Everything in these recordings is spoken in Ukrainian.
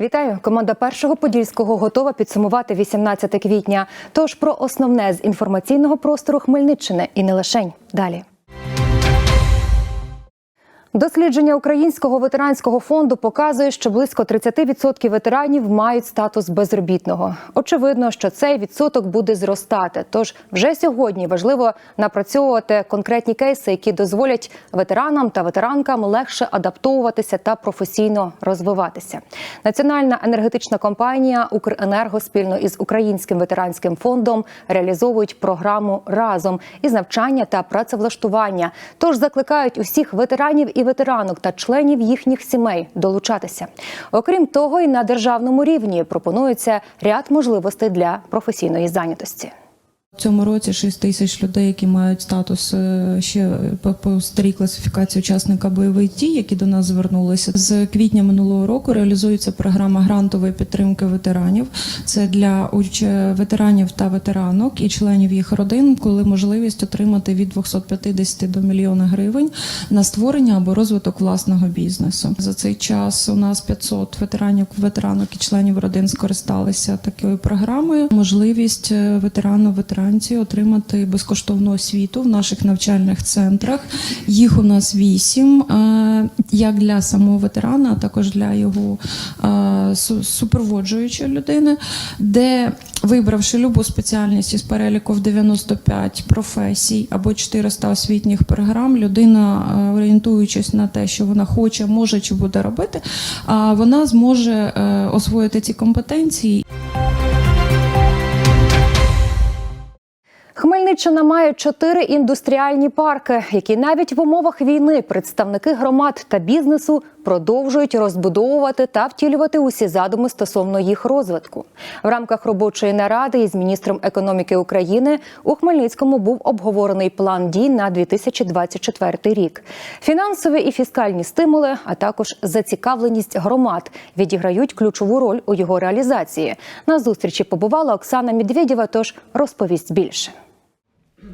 Вітаю! Команда першого подільського готова підсумувати 18 квітня. Тож про основне з інформаційного простору Хмельниччини і не лишень. Далі. Дослідження Українського ветеранського фонду показує, що близько 30% ветеранів мають статус безробітного. Очевидно, що цей відсоток буде зростати. Тож вже сьогодні важливо напрацьовувати конкретні кейси, які дозволять ветеранам та ветеранкам легше адаптовуватися та професійно розвиватися. Національна енергетична компанія Укренерго спільно із Українським ветеранським фондом реалізовують програму разом із навчання та працевлаштування. Тож закликають усіх ветеранів і ветеранок та членів їхніх сімей долучатися. Окрім того, і на державному рівні пропонується ряд можливостей для професійної зайнятості. Цьому році 6 тисяч людей, які мають статус е, ще по, старій класифікації учасника бойових дій, які до нас звернулися. З квітня минулого року реалізується програма грантової підтримки ветеранів. Це для ветеранів та ветеранок і членів їх родин, коли можливість отримати від 250 до мільйона гривень на створення або розвиток власного бізнесу. За цей час у нас 500 ветеранів, ветеранок і членів родин скористалися такою програмою. Можливість е, ветерану ветеранці отримати безкоштовну освіту в наших навчальних центрах. Їх у нас вісім, е, як для самого ветерана, а також для його е, супроводжуючої людини, де вибравши любу спеціальність із переліку в 95 професій або 400 освітніх програм, людина, е, орієнтуючись на те, що вона хоче, може чи буде робити, вона зможе освоїти ці компетенції Хмельниччина має чотири індустріальні парки, які навіть в умовах війни представники громад та бізнесу продовжують розбудовувати та втілювати усі задуми стосовно їх розвитку. В рамках робочої наради із міністром економіки України у Хмельницькому був обговорений план дій на 2024 рік. Фінансові і фіскальні стимули, а також зацікавленість громад відіграють ключову роль у його реалізації. На зустрічі побувала Оксана Медведєва, тож розповість більше.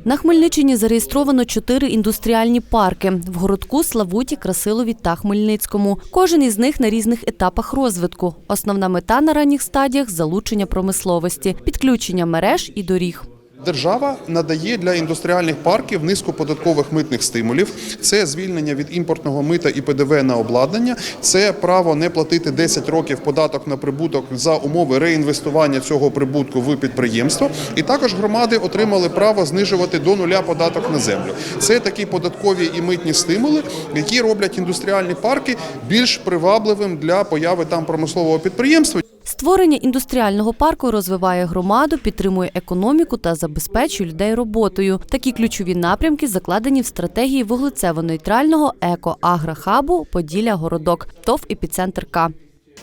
На Хмельниччині зареєстровано чотири індустріальні парки в городку, Славуті, Красилові та Хмельницькому. Кожен із них на різних етапах розвитку. Основна мета на ранніх стадіях залучення промисловості, підключення мереж і доріг. Держава надає для індустріальних парків низку податкових митних стимулів. Це звільнення від імпортного мита і ПДВ на обладнання, це право не платити 10 років податок на прибуток за умови реінвестування цього прибутку в підприємство. І також громади отримали право знижувати до нуля податок на землю. Це такі податкові і митні стимули, які роблять індустріальні парки більш привабливим для появи там промислового підприємства. Створення індустріального парку розвиває громаду, підтримує економіку та забезпечує людей роботою. Такі ключові напрямки закладені в стратегії вуглецево-нейтрального еко-агрохабу Поділля Городок ТОВ «Епіцентр К».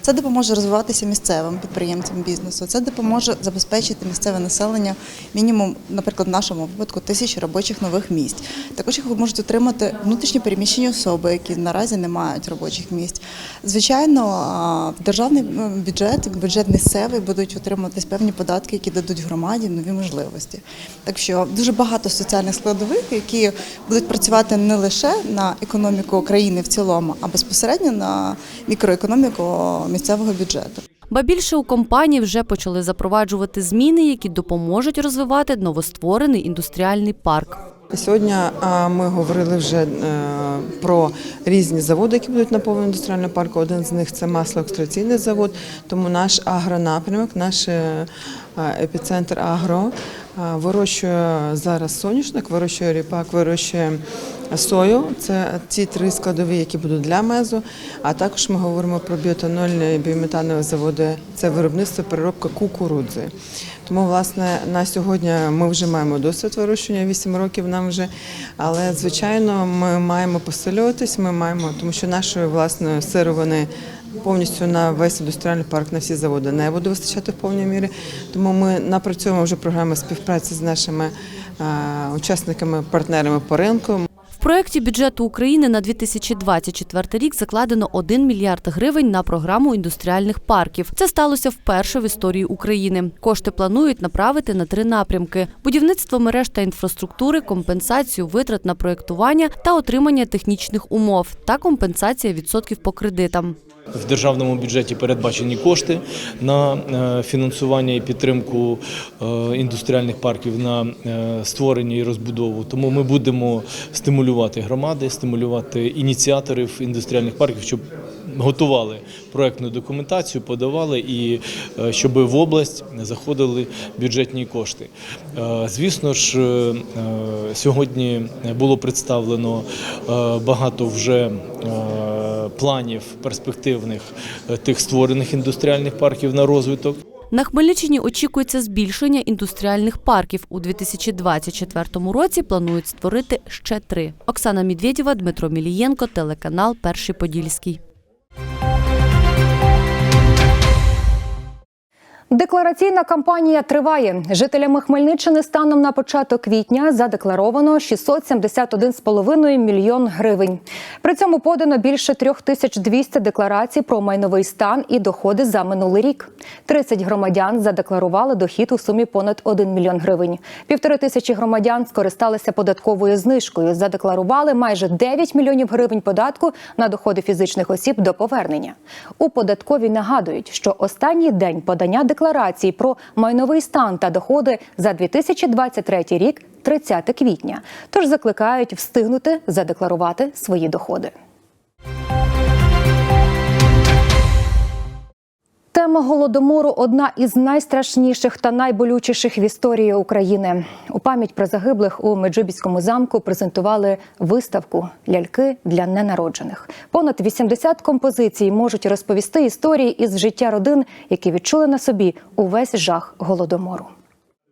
Це допоможе розвиватися місцевим підприємцям бізнесу. Це допоможе забезпечити місцеве населення мінімум, наприклад, в нашому випадку тисяч робочих нових місць. Також їх можуть отримати внутрішньо переміщені особи, які наразі не мають робочих місць. Звичайно, державний бюджет, бюджет місцевий будуть отримуватись певні податки, які дадуть громаді нові можливості. Так що дуже багато соціальних складових, які будуть працювати не лише на економіку країни в цілому, а безпосередньо на мікроекономіку місцевого бюджету. Ба більше у компанії вже почали запроваджувати зміни, які допоможуть розвивати новостворений індустріальний парк. Сьогодні ми говорили вже е, про різні заводи, які будуть наповнені індустріального парку. Один з них це маслоекстраційний завод. Тому наш агронапрямок, наш е, епіцентр агро е, вирощує зараз соняшник, вирощує ріпак, вирощує сою. Це ті три складові, які будуть для мезу. А також ми говоримо про біотанольні біометанові заводи. Це виробництво переробка кукурудзи. Тому, власне, на сьогодні ми вже маємо досвід вирощування 8 років нам вже. Але звичайно, ми маємо посилюватись. Ми маємо, тому що нашої власної сировини повністю на весь індустріальний парк на всі заводи не буде вистачати в повній мірі. Тому ми напрацьовуємо вже програми співпраці з нашими е, учасниками, партнерами по ринку. В проєкті бюджету України на 2024 рік закладено 1 мільярд гривень на програму індустріальних парків. Це сталося вперше в історії України. Кошти планують направити на три напрямки: будівництво мереж та інфраструктури, компенсацію витрат на проєктування та отримання технічних умов та компенсація відсотків по кредитам. В державному бюджеті передбачені кошти на е, фінансування і підтримку е, індустріальних парків на е, створення і розбудову. Тому ми будемо стимулювати громади, стимулювати ініціаторів індустріальних парків, щоб готували проектну документацію, подавали і щоб в область заходили бюджетні кошти. Звісно ж, сьогодні було представлено багато вже планів перспективних е, тих створених індустріальних парків на розвиток. На Хмельниччині очікується збільшення індустріальних парків. У 2024 році планують створити ще три. Оксана Медведєва, Дмитро Мілієнко, телеканал Перший Подільський. Деклараційна кампанія триває. Жителями Хмельниччини станом на початок квітня задекларовано 671,5 мільйон гривень. При цьому подано більше 3200 декларацій про майновий стан і доходи за минулий рік. 30 громадян задекларували дохід у сумі понад 1 мільйон гривень. Півтори тисячі громадян скористалися податковою знижкою. Задекларували майже 9 мільйонів гривень податку на доходи фізичних осіб до повернення. У податковій нагадують, що останній день подання декларації про майновий стан та доходи за 2023 рік 30 квітня. Тож закликають встигнути задекларувати свої доходи. Тема голодомору одна із найстрашніших та найболючіших в історії України. У пам'ять про загиблих у Меджибіському замку презентували виставку ляльки для ненароджених. Понад 80 композицій можуть розповісти історії із життя родин, які відчули на собі увесь жах голодомору.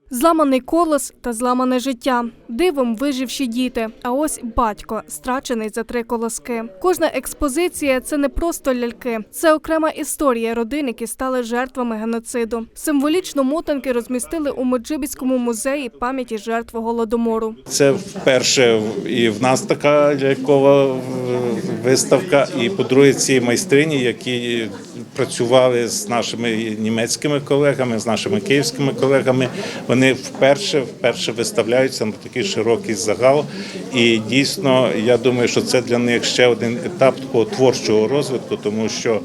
Зламаний колос та зламане життя. Дивом виживші діти. А ось батько, страчений за три колоски. Кожна експозиція це не просто ляльки, це окрема історія родин, які стали жертвами геноциду. Символічно мотанки розмістили у Меджибіському музеї пам'яті жертв голодомору. Це вперше і в нас така лялькова виставка. І по-друге, ці майстрині, які працювали з нашими німецькими колегами, з нашими київськими колегами, вони вперше вперше виставляються на такий широкий загал. І дійсно, я думаю, що це для них ще один етап такого творчого розвитку, тому що.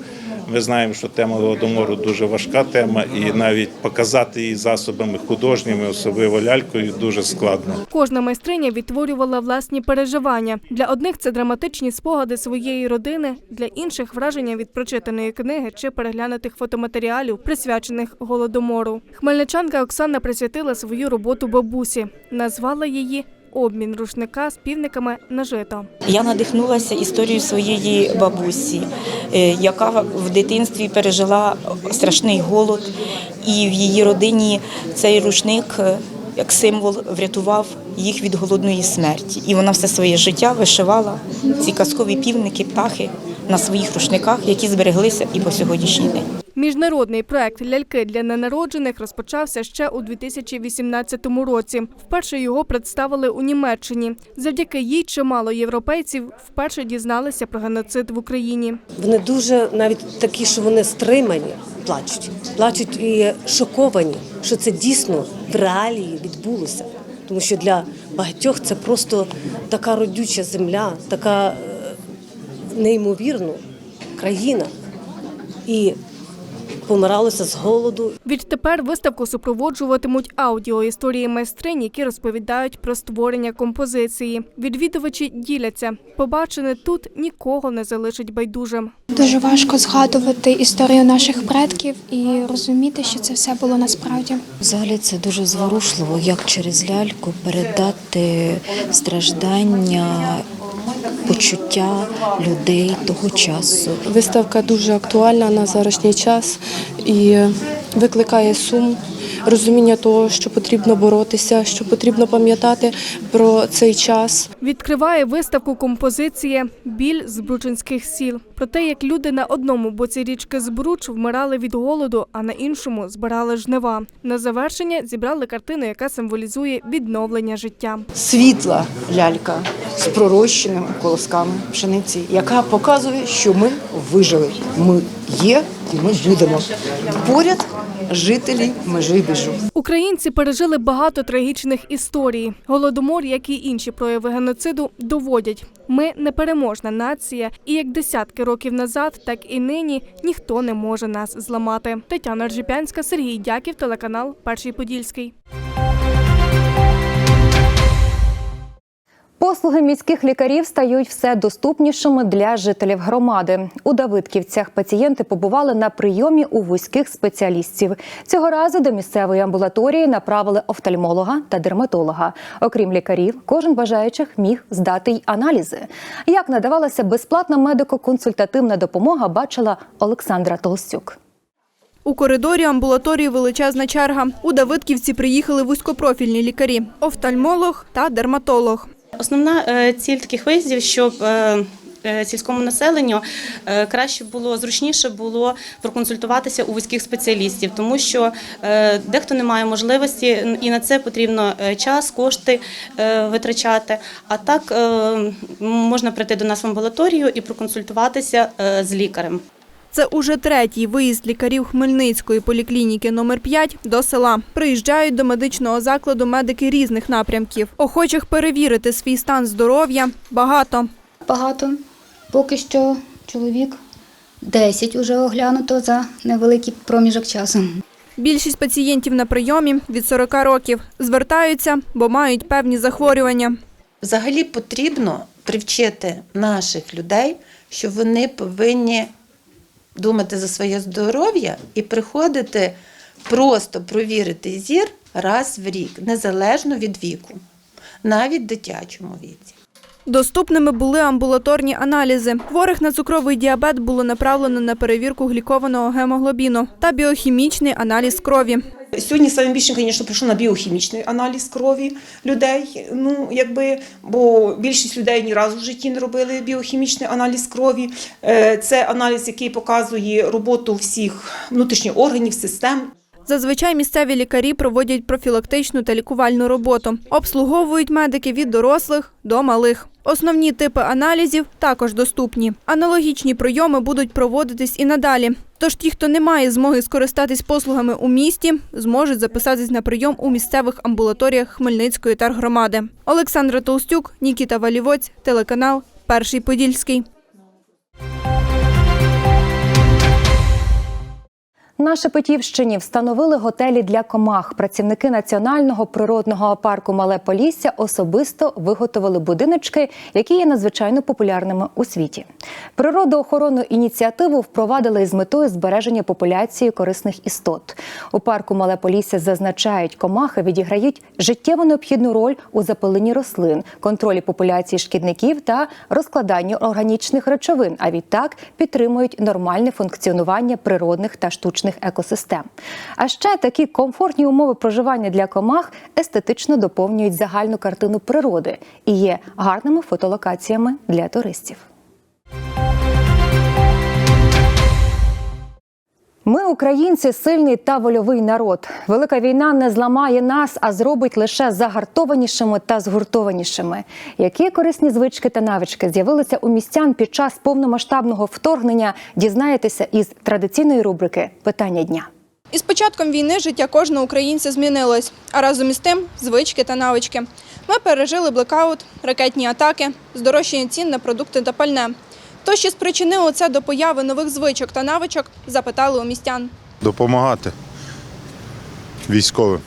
Ми знаємо, що тема голодомору дуже важка тема, і навіть показати її засобами художніми, особливо лялькою, дуже складно. Кожна майстриня відтворювала власні переживання. Для одних це драматичні спогади своєї родини, для інших враження від прочитаної книги чи переглянутих фотоматеріалів, присвячених голодомору. Хмельничанка Оксана присвятила свою роботу бабусі, назвала її обмін рушника з півниками на жито. Я надихнулася історією своєї бабусі, е, яка в дитинстві пережила страшний голод, і в її родині цей рушник е, як символ врятував їх від голодної смерті. І вона все своє життя вишивала ці казкові півники, птахи на своїх рушниках, які збереглися і по сьогоднішній день. Міжнародний проект Ляльки для ненароджених розпочався ще у 2018 році. Вперше його представили у Німеччині. Завдяки їй чимало європейців вперше дізналися про геноцид в Україні. Вони дуже навіть такі, що вони стримані, плачуть, плачуть і шоковані, що це дійсно в реалії відбулося. Тому що для багатьох це просто така родюча земля, така е, неймовірна країна. І помиралося з голоду. Відтепер виставку супроводжуватимуть аудіоісторії майстринь, які розповідають про створення композиції. Відвідувачі діляться. Побачене тут нікого не залишить байдужим. Дуже важко згадувати історію наших предків і розуміти, що це все було насправді. Взагалі це дуже зворушливо, як через ляльку передати страждання, почуття людей того часу. Виставка дуже актуальна на зараз час і викликає сум, розуміння того, що потрібно боротися, що потрібно пам'ятати про цей час. Відкриває виставку композиція Біль збручинських сіл про те, як люди на одному боці річки Збруч вмирали від голоду, а на іншому збирали жнива. На завершення зібрали картину, яка символізує відновлення життя. світла лялька з пророщеними колосками пшениці, яка показує, що ми вижили. Ми є і ми будемо. Поряд жителі Межибіжу. Українці пережили багато трагічних історій. Голодомор, як і інші прояви геноциду, доводять. Ми непереможна нація, і як десятки років назад, так і нині ніхто не може нас зламати. Тетяна Ржипянська, Сергій Дяків, телеканал Перший Подільський. Послуги міських лікарів стають все доступнішими для жителів громади. У Давидківцях пацієнти побували на прийомі у вузьких спеціалістів. Цього разу до місцевої амбулаторії направили офтальмолога та дерматолога. Окрім лікарів, кожен бажаючих міг здати й аналізи. Як надавалася безплатна медико-консультативна допомога, бачила Олександра Толстюк. У коридорі амбулаторії величезна черга. У Давидківці приїхали вузькопрофільні лікарі – офтальмолог та дерматолог. Основна е, ціль таких виїздів, щоб е, е, сільському населенню краще було, зручніше було проконсультуватися у вузьких спеціалістів, тому що дехто не має можливості, і на це потрібно час, кошти витрачати. А так можна прийти до нас в амбулаторію і проконсультуватися з лікарем. Це уже третій виїзд лікарів Хмельницької поліклініки номер 5 до села. Приїжджають до медичного закладу медики різних напрямків. Охочих перевірити свій стан здоров'я багато. Багато. Поки що чоловік 10 уже оглянуто за невеликий проміжок часу. Більшість пацієнтів на прийомі від 40 років звертаються, бо мають певні захворювання. Взагалі потрібно привчити наших людей, що вони повинні думати за своє здоров'я і приходити просто провірити зір раз в рік, незалежно від віку, навіть дитячому віці. Доступними були амбулаторні аналізи. Хворих на цукровий діабет було направлено на перевірку глікованого гемоглобіну та біохімічний аналіз крові. Сьогодні саме більше, звісно, прийшло на біохімічний аналіз крові людей. Ну, якби, бо більшість людей ні разу в житті не робили біохімічний аналіз крові. Е, Це аналіз, який показує роботу всіх внутрішніх органів, систем. Зазвичай місцеві лікарі проводять профілактичну та лікувальну роботу. Обслуговують медики від дорослих до малих. Основні типи аналізів також доступні. Аналогічні прийоми будуть проводитись і надалі. Тож ті, хто не має змоги скористатись послугами у місті, зможуть записатись на прийом у місцевих амбулаторіях Хмельницької тергромади. Олександра Толстюк, Нікіта Валівоць, телеканал Перший Подільський. На Шепетівщині встановили готелі для комах. Працівники національного природного парку Мале Полісся особисто виготовили будиночки, які є надзвичайно популярними у світі. Природоохоронну ініціативу впровадили із метою збереження популяції корисних істот. У парку Мале Полісся зазначають, комахи відіграють життєво необхідну роль у запиленні рослин, контролі популяції шкідників та розкладанні органічних речовин. А відтак підтримують нормальне функціонування природних та штучних екосистем. А ще такі комфортні умови проживання для комах естетично доповнюють загальну картину природи і є гарними фотолокаціями для туристів. Ми, українці, сильний та вольовий народ. Велика війна не зламає нас, а зробить лише загартованішими та згуртованішими. Які корисні звички та навички з'явилися у містян під час повномасштабного вторгнення? Дізнаєтеся із традиційної рубрики Питання дня. Із початком війни життя кожного українця змінилось, а разом із тим звички та навички. Ми пережили блекаут, ракетні атаки, здорожчання цін на продукти та пальне. То, що спричинило це до появи нових звичок та навичок, запитали у містян. Допомагати військовим.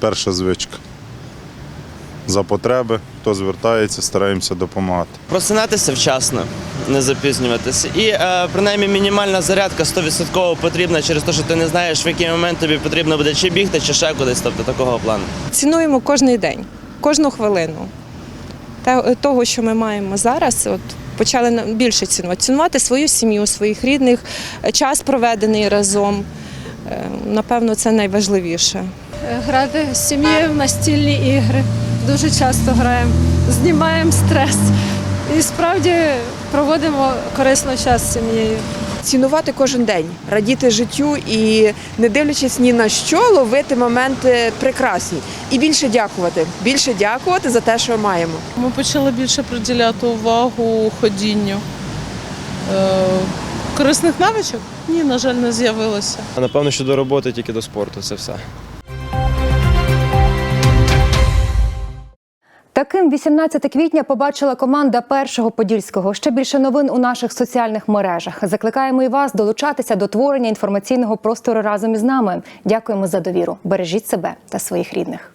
Перша звичка. За потреби, хто звертається, стараємося допомагати. Просинатися вчасно, не запізнюватися. І е, принаймні мінімальна зарядка 100% потрібна через те, що ти не знаєш, в який момент тобі потрібно буде чи бігти, чи ще кудись, тобто такого плану. Цінуємо кожен день, кожну хвилину. Того, що ми маємо зараз, от почали більше цінувати. Цінувати свою сім'ю, своїх рідних, е, час проведений разом. Е, Напевно, це найважливіше. Грати з сім'єю в настільні ігри. Дуже часто граємо, знімаємо стрес і справді проводимо корисно час з сім'єю. Цінувати кожен день, радіти життю і не дивлячись ні на що, ловити моменти прекрасні. І більше дякувати. Більше дякувати за те, що маємо. Ми почали більше приділяти увагу ходінню. Е, корисних навичок. Ні, на жаль, не з'явилося. А Напевно, що до роботи, тільки до спорту. Це все. Таким 18 квітня побачила команда першого подільського. Ще більше новин у наших соціальних мережах. Закликаємо і вас долучатися до творення інформаційного простору разом із нами. Дякуємо за довіру. Бережіть себе та своїх рідних.